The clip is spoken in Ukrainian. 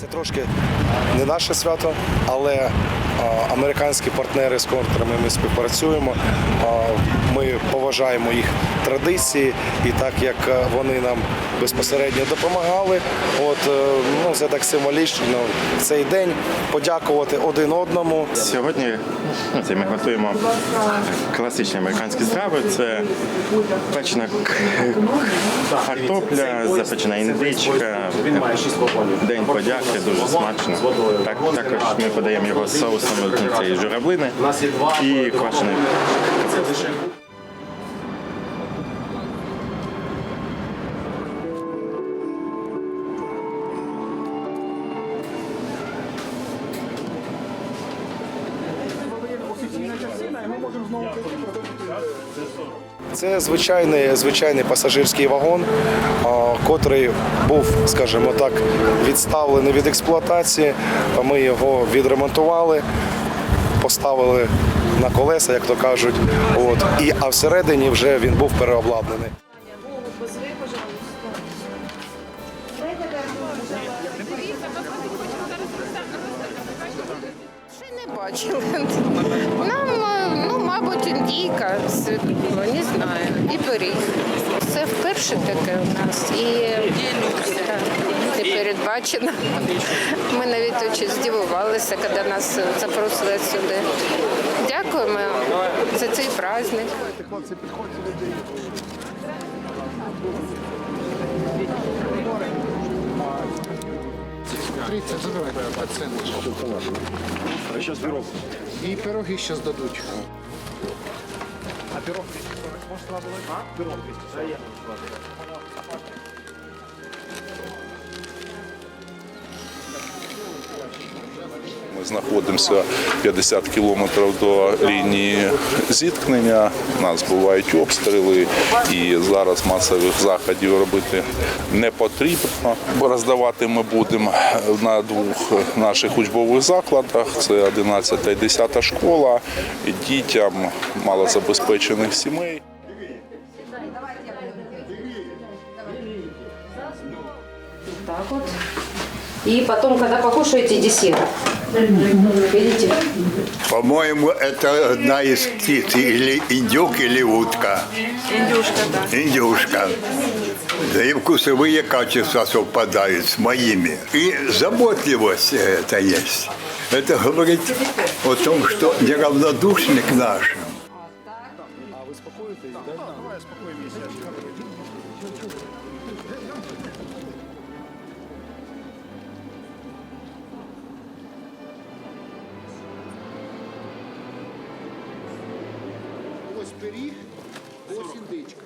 Це трошки не наше свято, але а, американські партнери, з контрами ми співпрацюємо, а, ми поважаємо їх традиції, і так як е, вони нам безпосередньо допомагали, от е, ну це так символічно цей день подякувати один одному. Сьогодні це ми готуємо класичні американські страви. Це печена картопля, запечена індичка, день подяки, дуже смачно. Так, також ми подаємо його соусом цієї журавлини і квашеної капусти. Це звичайний, звичайний пасажирський вагон, котрий був, скажімо так, відставлений від експлуатації. Ми його відремонтували, поставили на колеса, як то кажуть. От. І, а всередині вже він був переобладнаний. Ще не бачили. Нам, мабуть, індійка, з- не знаю, і пиріг. Це вперше таке у нас. І, передбачено. Ми навіть дуже здивувалися, коли нас запросили сюди. Дякуємо за цей праздник. І пироги зараз дадуть. Ми знаходимося 50 кілометрів до лінії зіткнення. У нас бувають обстріли, і зараз масових заходів робити не потрібно. Роздавати ми будемо на двох наших учбових закладах: це 11 і 10 школа, дітям малозабезпечених сімей. Так вот. И потом, когда покушаете десерт, видите? По-моему, это одна из птиц, или индюк, или утка. Індюшка, так. Индюшка. Да и вкусовые качества совпадают с моими. И заботливость это есть. Это говорит о том, что неравнодушны к Ось пиріг, ось індичка.